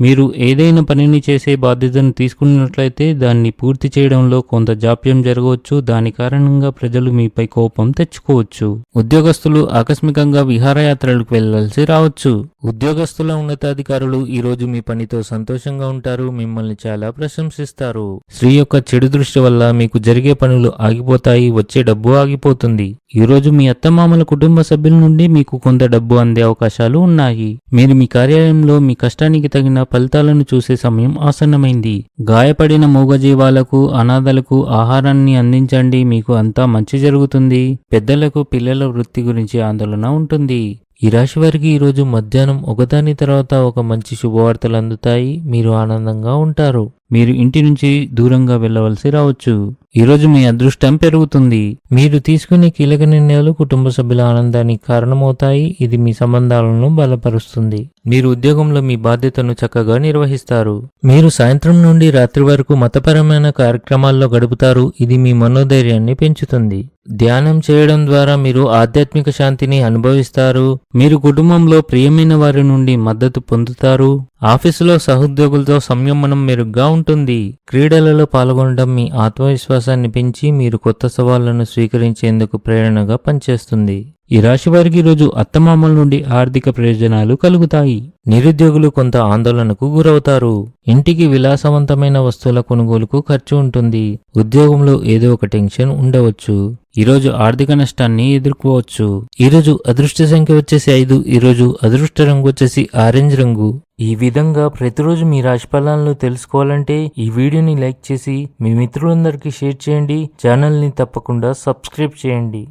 మీరు ఏదైనా పనిని చేసే బాధ్యతను తీసుకున్నట్లయితే దాన్ని పూర్తి చేయడంలో కొంత జాప్యం జరగవచ్చు. దాని కారణంగా ప్రజలు మీపై కోపం తెచ్చుకోవచ్చు. ఉద్యోగస్తులు ఆకస్మికంగా విహారయాత్రలకు వెళ్ళాల్సి రావచ్చు. ఉద్యోగస్తుల ఉన్నతాధికారులు ఈ రోజు మీ పనితో సంతోషంగా ఉంటారు. మిమ్మల్ని చాలా ప్రశంసిస్తారు. స్త్రీ యొక్క చెడు దృష్టి వల్ల మీకు జరిగే పనులు ఆగిపోతాయి. వచ్చే డబ్బు ఆగిపోతుంది. ఈరోజు మీ అత్తమామల కుటుంబ సభ్యుల నుండి మీకు కొంత డబ్బు అందే అవకాశాలు ఉన్నాయి. మీరు మీ కార్యాలయంలో మీ కష్టానికి తగిన ఫలితాలను చూసే సమయం ఆసన్నమైంది. గాయపడిన మూగజీవాలకు అనాథలకు ఆహారాన్ని అందించండి. మీకు అంతా మంచి జరుగుతుంది. పెద్దలకు పిల్లల వృత్తి గురించి ఆందోళన ఉంటుంది. ఈ రాశి వారికి ఈరోజు మధ్యాహ్నం ఒకదాని తర్వాత ఒక మంచి శుభవార్తలు అందుతాయి. మీరు ఆనందంగా ఉంటారు. మీరు ఇంటి నుంచి దూరంగా వెళ్ళవలసి రావచ్చు. ఈరోజు మీ అదృష్టం పెరుగుతుంది. మీరు తీసుకునే కీలక నిర్ణయాలు కుటుంబ సభ్యుల ఆనందానికి కారణమవుతాయి. ఇది మీ సంబంధాలను బలపరుస్తుంది. మీరు ఉద్యోగంలో మీ బాధ్యతను చక్కగా నిర్వహిస్తారు. మీరు సాయంత్రం నుండి రాత్రి వరకు మతపరమైన కార్యక్రమాల్లో గడుపుతారు. ఇది మీ మనోధైర్యాన్ని పెంచుతుంది. ధ్యానం చేయడం ద్వారా మీరు ఆధ్యాత్మిక శాంతిని అనుభవిస్తారు. మీరు కుటుంబంలో ప్రియమైన వారి నుండి మద్దతు పొందుతారు. ఆఫీసులో సహోద్యోగులతో సంయమనం మెరుగ్గా ఉంటుంది. క్రీడలలో పాల్గొనడం మీ ఆత్మవిశ్వాసం ఆత్మవిశ్వాసాన్ని పెంచి మీరు కొత్త సవాళ్ళను స్వీకరించేందుకు ప్రేరణగా పనిచేస్తుంది. ఈ రాశి వారికి ఈరోజు అత్తమామల నుండి ఆర్థిక ప్రయోజనాలు కలుగుతాయి. నిరుద్యోగులు కొంత ఆందోళనకు గురవుతారు. ఇంటికి విలాసవంతమైన వస్తువుల కొనుగోలుకు ఖర్చు ఉంటుంది. ఉద్యోగంలో ఏదో ఒక టెన్షన్ ఉండవచ్చు. ఈరోజు ఆర్థిక నష్టాన్ని ఎదుర్కోవచ్చు. ఈరోజు అదృష్ట సంఖ్య వచ్చేసి ఐదు ఈరోజు అదృష్ట రంగు వచ్చేసి ఆరెంజ్ రంగు. ఈ విధంగా ప్రతిరోజు మీ రాశి ఫలాలను తెలుసుకోవాలంటే ఈ వీడియోని లైక్ చేసి మీ మిత్రులందరికీ షేర్ చేయండి. ఛానల్ని తప్పకుండా సబ్స్క్రైబ్ చేయండి.